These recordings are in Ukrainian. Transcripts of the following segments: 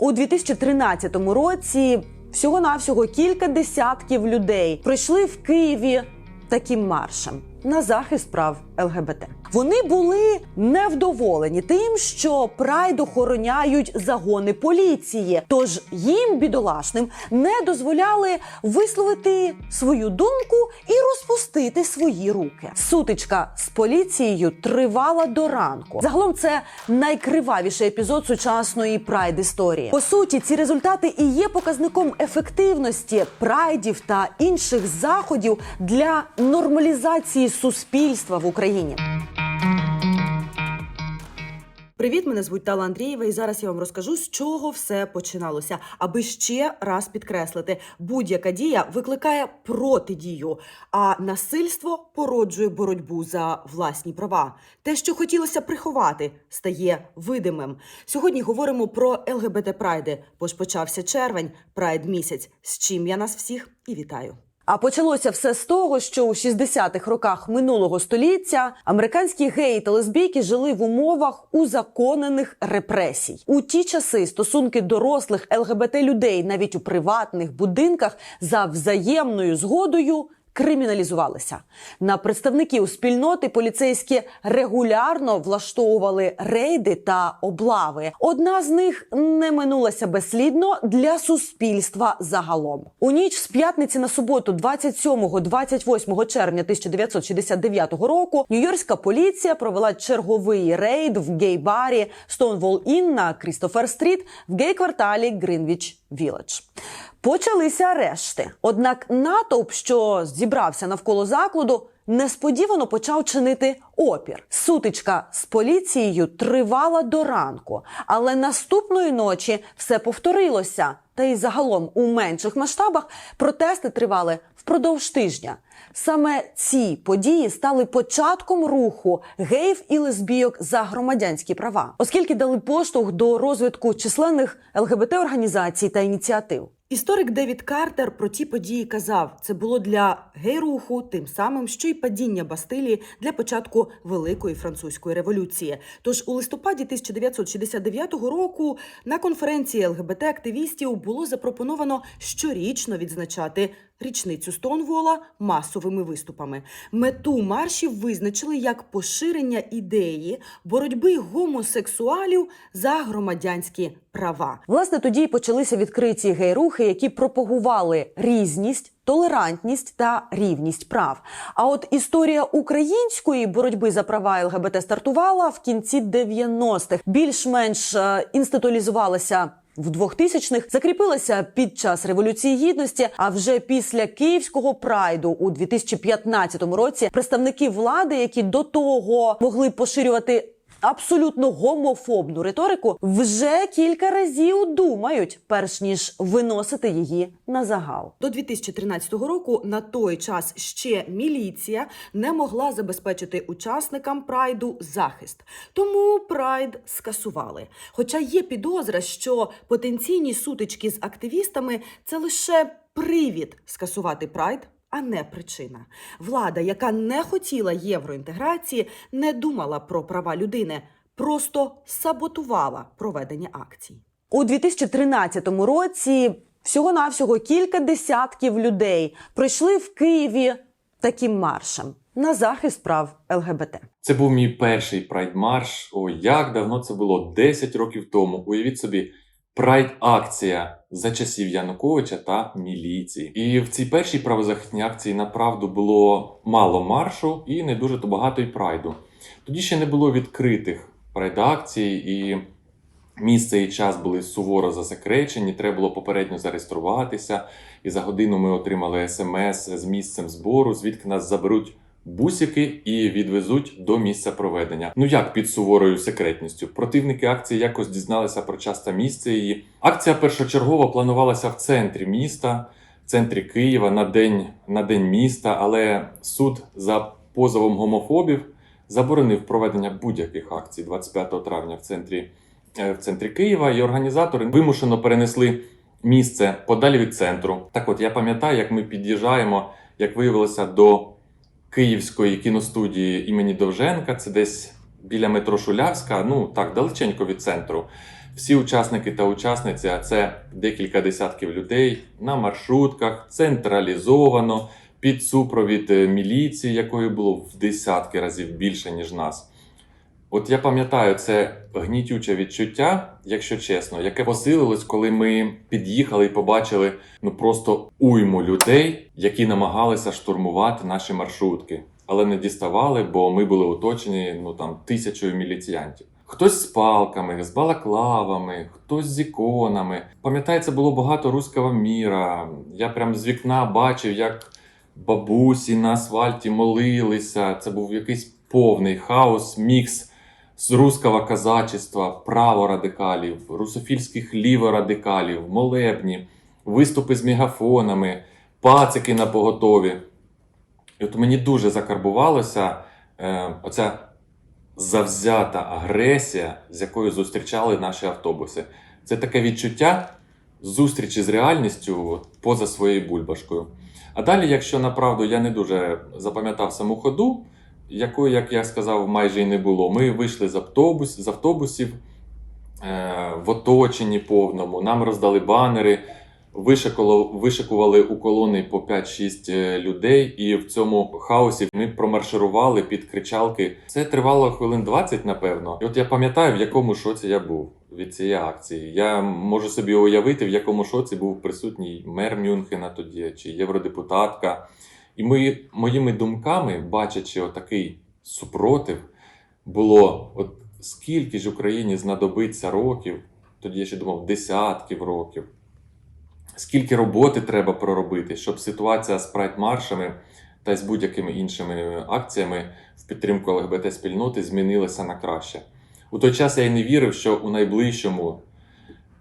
У 2013 році всього-навсього кілька десятків людей пройшли в Києві таким маршем на захист прав ЛГБТ. Вони були невдоволені тим, що прайд охороняють загони поліції. Тож їм, бідолашним, не дозволяли висловити свою думку і розпустити свої руки. Сутичка з поліцією тривала до ранку. Загалом це найкривавіший епізод сучасної прайд історії. По суті, ці результати і є показником ефективності прайдів та інших заходів для нормалізації суспільства в Україні. Привіт, мене звуть Тала Андрієва, і зараз я вам розкажу, з чого все починалося. Аби ще раз підкреслити, будь-яка дія викликає протидію, а насильство породжує боротьбу за власні права. Те, що хотілося приховати, стає видимим. Сьогодні говоримо про ЛГБТ Прайди, бо ж почався червень, прайд місяць. З чим я нас всіх і вітаю. А почалося все з того, що у 60-х роках минулого століття американські геї та лесбійки жили в умовах узаконених репресій. У ті часи стосунки дорослих ЛГБТ людей навіть у приватних будинках за взаємною згодою. Криміналізувалися на представників спільноти поліцейські регулярно влаштовували рейди та облави. Одна з них не минулася безслідно для суспільства загалом. У ніч з п'ятниці на суботу, 27-28 червня 1969 року, нью-йоркська поліція провела черговий рейд в гей-барі Stonewall Inn на Крістофер Стріт в гей-кварталі Гринвіч Віледж. Почалися арешти. Однак натовп, що зібрався навколо закладу, несподівано почав чинити опір. Сутичка з поліцією тривала до ранку, але наступної ночі все повторилося. Та й загалом у менших масштабах протести тривали впродовж тижня. Саме ці події стали початком руху геїв і лесбійок за громадянські права, оскільки дали поштовх до розвитку численних ЛГБТ організацій та ініціатив. Історик Девід Картер про ті події казав: це було для гей-руху тим самим, що й падіння Бастилії для початку Великої французької революції. Тож у листопаді 1969 року на конференції ЛГБТ-активістів було запропоновано щорічно відзначати річницю Стонвола масовими виступами. Мету маршів визначили як поширення ідеї боротьби гомосексуалів за громадянські права. Власне, тоді й почалися відкриті гей-рухи, які пропагували різність. Толерантність та рівність прав. А от історія української боротьби за права ЛГБТ стартувала в кінці 90-х. Більш-менш е, інституалізувалася в 2000-х, закріпилася під час революції гідності. А вже після київського прайду у 2015 році представники влади, які до того могли поширювати. Абсолютно гомофобну риторику вже кілька разів думають, перш ніж виносити її на загал. До 2013 року на той час ще міліція не могла забезпечити учасникам прайду захист, тому прайд скасували. Хоча є підозра, що потенційні сутички з активістами це лише привід скасувати прайд а не причина. Влада, яка не хотіла євроінтеграції, не думала про права людини, просто саботувала проведення акцій. У 2013 році всього-навсього кілька десятків людей пройшли в Києві таким маршем на захист прав ЛГБТ. Це був мій перший прайд-марш. О, як давно це було? 10 років тому. Уявіть собі, прайд-акція за часів Януковича та міліції. І в цій першій правозахисній акції направду було мало маршу і не дуже то багато й прайду. Тоді ще не було відкритих прайд-акцій, і місце і час були суворо засекречені. Треба було попередньо зареєструватися. І за годину ми отримали смс з місцем збору, звідки нас заберуть бусики і відвезуть до місця проведення. Ну як під суворою секретністю? Противники акції якось дізналися про час та місце її. Акція першочергово планувалася в центрі міста, в центрі Києва на день, на день міста, але суд за позовом гомофобів заборонив проведення будь-яких акцій 25 травня в центрі, е, в центрі Києва, і організатори вимушено перенесли місце подалі від центру. Так от я пам'ятаю, як ми під'їжджаємо, як виявилося, до Київської кіностудії імені Довженка, це десь біля метро Шулявська, ну так, далеченько від центру. всі учасники та учасниці, а це декілька десятків людей на маршрутках, централізовано, під супровід е, міліції, якої було в десятки разів більше, ніж нас. От я пам'ятаю це гнітюче відчуття, якщо чесно, яке посилилось, коли ми під'їхали і побачили ну просто уйму людей, які намагалися штурмувати наші маршрутки, але не діставали, бо ми були оточені ну там тисячою міліціянтів. Хтось з палками, з балаклавами, хтось з іконами. Пам'ятається, було багато руського міра. Я прям з вікна бачив, як бабусі на асфальті молилися. Це був якийсь повний хаос, мікс з руского казачества, праворадикалів, русофільських ліворадикалів, молебні, виступи з мегафонами, пацики на поготові. І от мені дуже закарбувалося е, оця завзята агресія, з якою зустрічали наші автобуси. Це таке відчуття зустрічі з реальністю поза своєю бульбашкою. А далі, якщо направду я не дуже запам'ятав саму ходу, якої, як я сказав, майже й не було. Ми вийшли з, автобус, з автобусів е, в оточенні повному, нам роздали банери, вишикували у колони по 5-6 е, людей, і в цьому хаосі ми промарширували під кричалки. Це тривало хвилин 20, напевно. І от я пам'ятаю, в якому шоці я був від цієї акції. Я можу собі уявити, в якому шоці був присутній мер Мюнхена тоді чи євродепутатка. І ми, моїми думками, бачачи отакий супротив, було от скільки ж Україні знадобиться років, тоді я ще думав, десятків років, скільки роботи треба проробити, щоб ситуація з прайд-маршами та з будь-якими іншими акціями в підтримку ЛГБТ-спільноти змінилася на краще. У той час я й не вірив, що у найближчому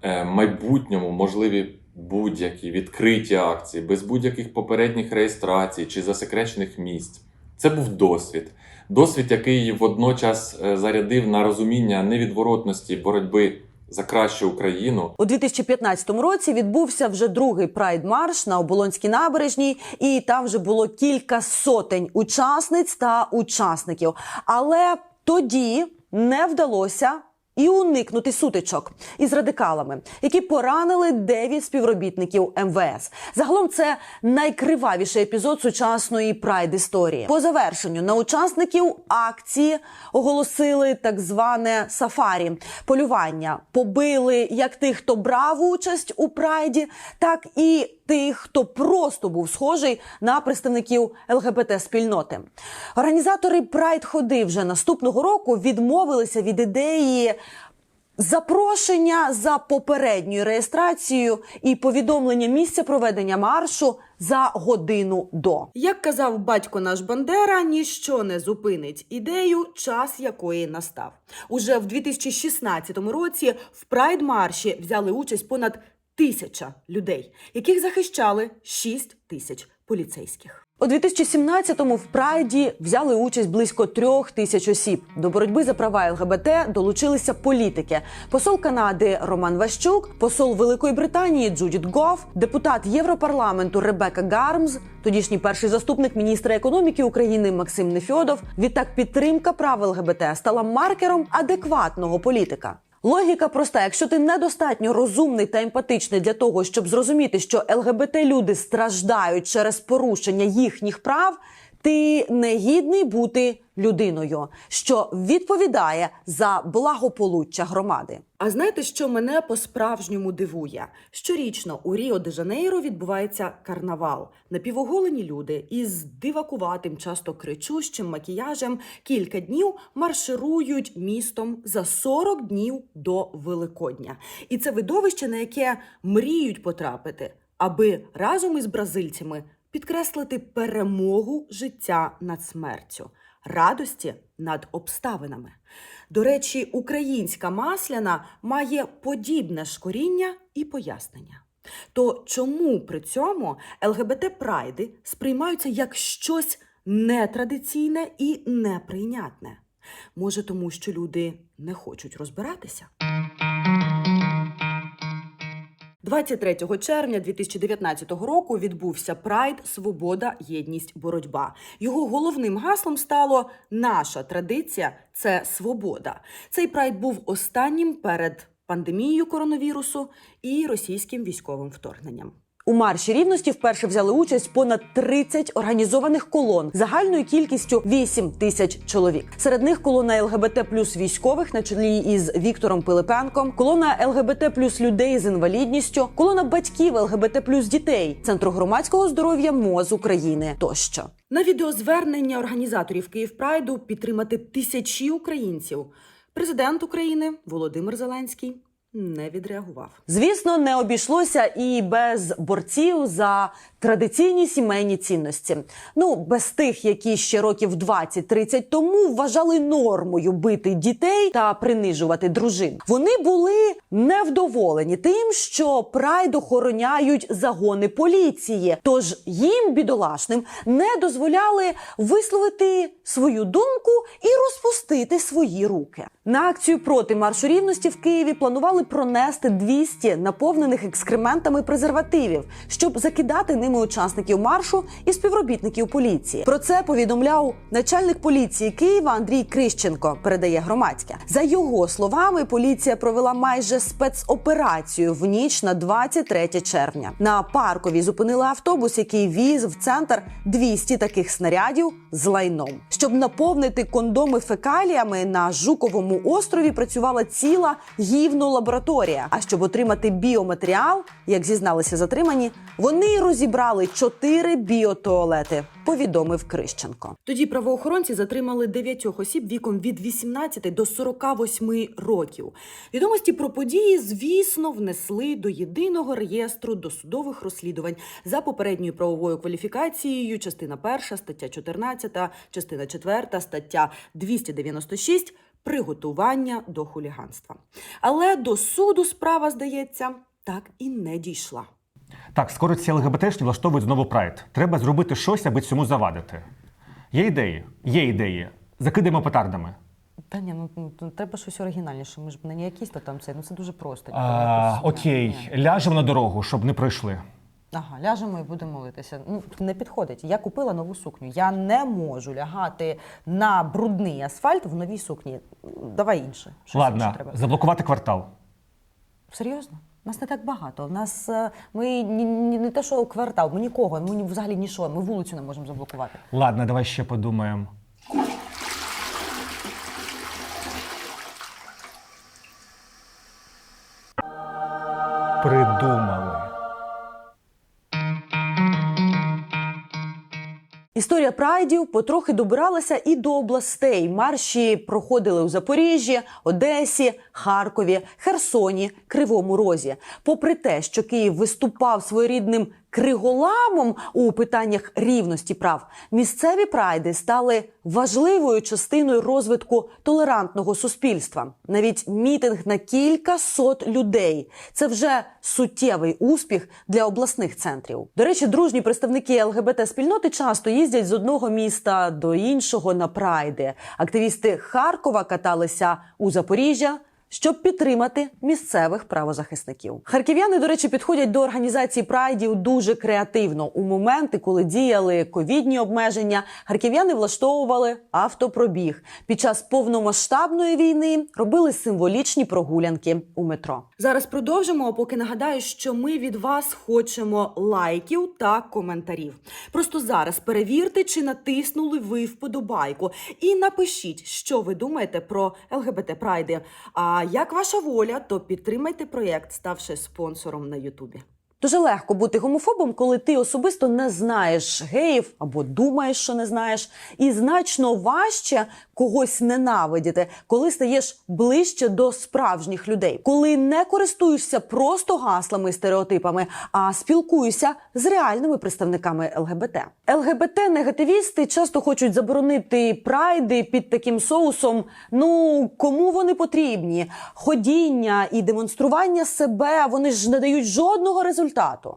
е, майбутньому можливі будь-які відкриті акції, без будь-яких попередніх реєстрацій чи засекречених місць. Це був досвід. Досвід, який водночас е, зарядив на розуміння невідворотності боротьби за кращу Україну. У 2015 році відбувся вже другий прайд-марш на Оболонській набережній, і там вже було кілька сотень учасниць та учасників. Але тоді не вдалося. І уникнути сутичок із радикалами, які поранили дев'ять співробітників МВС. Загалом це найкривавіший епізод сучасної прайд історії. По завершенню на учасників акції оголосили так зване сафарі полювання. Побили як тих, хто брав участь у прайді, так і тих, хто просто був схожий на представників ЛГБТ спільноти. Організатори прайд ходи вже наступного року відмовилися від ідеї. Запрошення за попередньою реєстрацією і повідомлення місця проведення маршу за годину до. Як казав батько наш Бандера, ніщо не зупинить ідею, час якої настав. Уже в 2016 році в прайд-марші взяли участь понад тисяча людей, яких захищали 6 тисяч поліцейських. У 2017-му в прайді взяли участь близько трьох тисяч осіб. До боротьби за права ЛГБТ долучилися політики: посол Канади Роман Ващук, посол Великої Британії Джудіт Гоф, депутат Європарламенту Ребека Гармз, тодішній перший заступник міністра економіки України Максим Нефьодов. Відтак підтримка прав ЛГБТ стала маркером адекватного політика. Логіка проста: якщо ти недостатньо розумний та емпатичний для того, щоб зрозуміти, що ЛГБТ люди страждають через порушення їхніх прав, ти не гідний бути людиною, що відповідає за благополуччя громади. А знаєте, що мене по-справжньому дивує? Щорічно у Ріо де Жанейро відбувається карнавал. Напівоголені люди із дивакуватим, часто кричущим макіяжем кілька днів марширують містом за 40 днів до Великодня. І це видовище, на яке мріють потрапити, аби разом із бразильцями підкреслити перемогу життя над смертю, радості над обставинами. До речі, українська масляна має подібне ж коріння і пояснення. То чому при цьому ЛГБТ-прайди сприймаються як щось нетрадиційне і неприйнятне? Може, тому що люди не хочуть розбиратися? 23 червня 2019 року відбувся Прайд Свобода, єдність, боротьба. Його головним гаслом стало Наша традиція це свобода. Цей прайд був останнім перед пандемією коронавірусу і російським військовим вторгненням. У марші рівності вперше взяли участь понад 30 організованих колон загальною кількістю 8 тисяч чоловік. Серед них колона ЛГБТ плюс військових на чолі із Віктором Пилипенком, колона ЛГБТ плюс людей з інвалідністю, колона батьків ЛГБТ плюс дітей, Центру громадського здоров'я МОЗ України тощо. На відеозвернення організаторів Київ Прайду підтримати тисячі українців. Президент України Володимир Зеленський не відреагував. Звісно, не обійшлося і без борців за традиційні сімейні цінності. Ну, без тих, які ще років 20-30 тому вважали нормою бити дітей та принижувати дружин. Вони були невдоволені тим, що прайд охороняють загони поліції. Тож їм, бідолашним, не дозволяли висловити свою думку і розпустити свої руки. На акцію проти маршу рівності в Києві планували пронести 200 наповнених екскрементами презервативів, щоб закидати ними учасників маршу і співробітників поліції. Про це повідомляв начальник поліції Києва Андрій Крищенко. Передає громадське. За його словами, поліція провела майже спецоперацію в ніч на 23 червня. На паркові зупинили автобус, який віз в центр 200 таких снарядів з лайном. Щоб наповнити кондоми фекаліями на Жуковому острові працювала ціла гівно лабораторія. А щоб отримати біоматеріал, як зізналися затримані, вони розібрали чотири біотуалети. Повідомив Крищенко. Тоді правоохоронці затримали дев'ятьох осіб віком від 18 до 48 років. Відомості про події, звісно, внесли до єдиного реєстру досудових розслідувань за попередньою правовою кваліфікацією. Частина 1, стаття 14, частина 4, стаття 296 приготування до хуліганства. Але до суду справа, здається, так і не дійшла. Так, скоро ці ЛГБТшні влаштовують знову прайд. Треба зробити щось, аби цьому завадити. Є ідеї? Є ідеї. Закидаємо петардами. Та ні, ну, ну ну, треба щось оригінальніше. Ми ж не якісь то там це. Ну це дуже просто. А, окей, ні. ляжемо на дорогу, щоб не пройшли. Ага, ляжемо і будемо молитися. Ну не підходить. Я купила нову сукню. Я не можу лягати на брудний асфальт в новій сукні. Давай інше. Щось інше треба. заблокувати квартал. Серйозно? Нас не так багато. У нас е, ми ні, ні, не те, що квартал, ми нікого, ми ні- взагалі нічого. Ми вулицю не можемо заблокувати. Ладно, давай ще подумаємо. и Історія прайдів потрохи добиралася і до областей. Марші проходили у Запоріжжі, Одесі, Харкові, Херсоні, Кривому Розі. Попри те, що Київ виступав своєрідним криголамом у питаннях рівності прав, місцеві прайди стали важливою частиною розвитку толерантного суспільства. Навіть мітинг на кілька сот людей це вже суттєвий успіх для обласних центрів. До речі, дружні представники ЛГБТ спільноти часто їздять з одного міста до іншого на прайди. Активісти Харкова каталися у Запоріжжя. Щоб підтримати місцевих правозахисників, харків'яни, до речі, підходять до організації прайдів дуже креативно. У моменти, коли діяли ковідні обмеження, харків'яни влаштовували автопробіг. Під час повномасштабної війни робили символічні прогулянки у метро. Зараз продовжимо, поки нагадаю, що ми від вас хочемо лайків та коментарів. Просто зараз перевірте, чи натиснули ви вподобайку, і напишіть, що ви думаєте про ЛГБТ Прайди. А як ваша воля, то підтримайте проєкт, ставши спонсором на Ютубі. Дуже легко бути гомофобом, коли ти особисто не знаєш геїв або думаєш, що не знаєш, і значно важче когось ненавидіти, коли стаєш ближче до справжніх людей, коли не користуєшся просто гаслами і стереотипами, а спілкуєшся з реальними представниками ЛГБТ. ЛГБТ-негативісти часто хочуть заборонити прайди під таким соусом. Ну кому вони потрібні? Ходіння і демонстрування себе вони ж не дають жодного результату.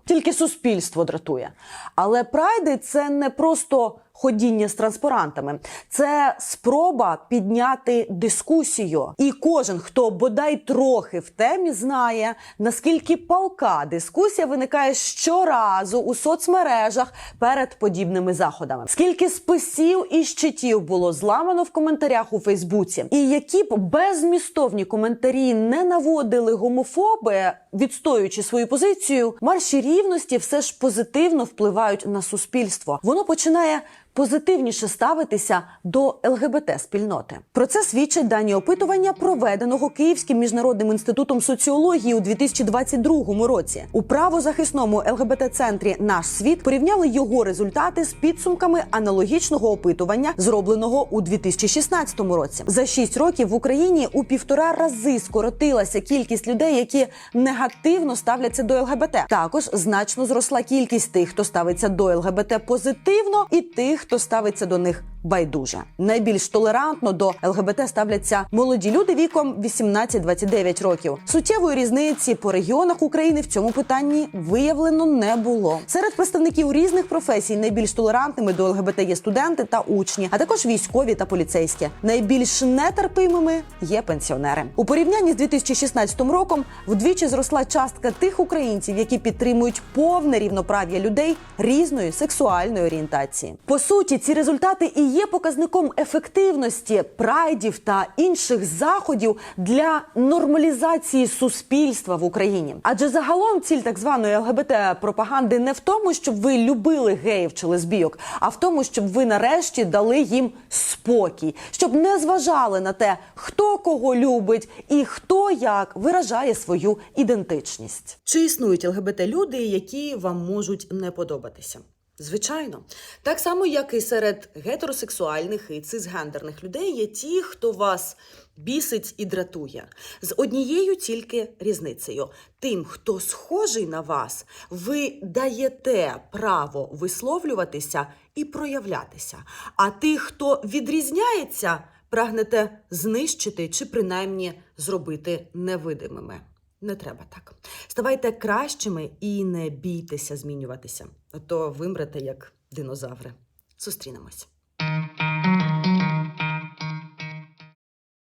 Тільки суспільство дратує. Але прайди це не просто ходіння з транспарантами. Це спроба підняти дискусію. І кожен, хто бодай трохи в темі, знає, наскільки палка дискусія виникає щоразу у соцмережах перед подібними заходами. Скільки списів і щитів було зламано в коментарях у Фейсбуці, і які б беззмістовні коментарі не наводили гомофоби, відстоюючи свою позицію, марші рівності все ж позитивно впливають на суспільство. Воно починає. Позитивніше ставитися до ЛГБТ спільноти. Про це свідчать дані опитування, проведеного Київським міжнародним інститутом соціології у 2022 році. У правозахисному ЛГБТ центрі Наш світ порівняли його результати з підсумками аналогічного опитування, зробленого у 2016 році. За 6 років в Україні у півтора рази скоротилася кількість людей, які негативно ставляться до ЛГБТ. Також значно зросла кількість тих, хто ставиться до ЛГБТ позитивно, і тих, хто ставиться до них байдуже. Найбільш толерантно до ЛГБТ ставляться молоді люди віком 18-29 років. Суттєвої різниці по регіонах України в цьому питанні виявлено не було. Серед представників різних професій найбільш толерантними до ЛГБТ є студенти та учні, а також військові та поліцейські. Найбільш нетерпимими є пенсіонери. У порівнянні з 2016 роком вдвічі зросла частка тих українців, які підтримують повне рівноправ'я людей різної сексуальної орієнтації. По суті, ці результати і є показником ефективності прайдів та інших заходів для нормалізації суспільства в Україні. Адже загалом ціль так званої ЛГБТ пропаганди не в тому, щоб ви любили геїв чи лесбійок, а в тому, щоб ви нарешті дали їм спокій, щоб не зважали на те, хто кого любить і хто як виражає свою ідентичність. Чи існують ЛГБТ люди, які вам можуть не подобатися? Звичайно, так само, як і серед гетеросексуальних і цисгендерних людей є ті, хто вас бісить і дратує, з однією тільки різницею: тим, хто схожий на вас, ви даєте право висловлюватися і проявлятися. А тих, хто відрізняється, прагнете знищити чи принаймні зробити невидимими. Не треба так. Ставайте кращими і не бійтеся змінюватися, а то вимрете як динозаври. Зустрінемось.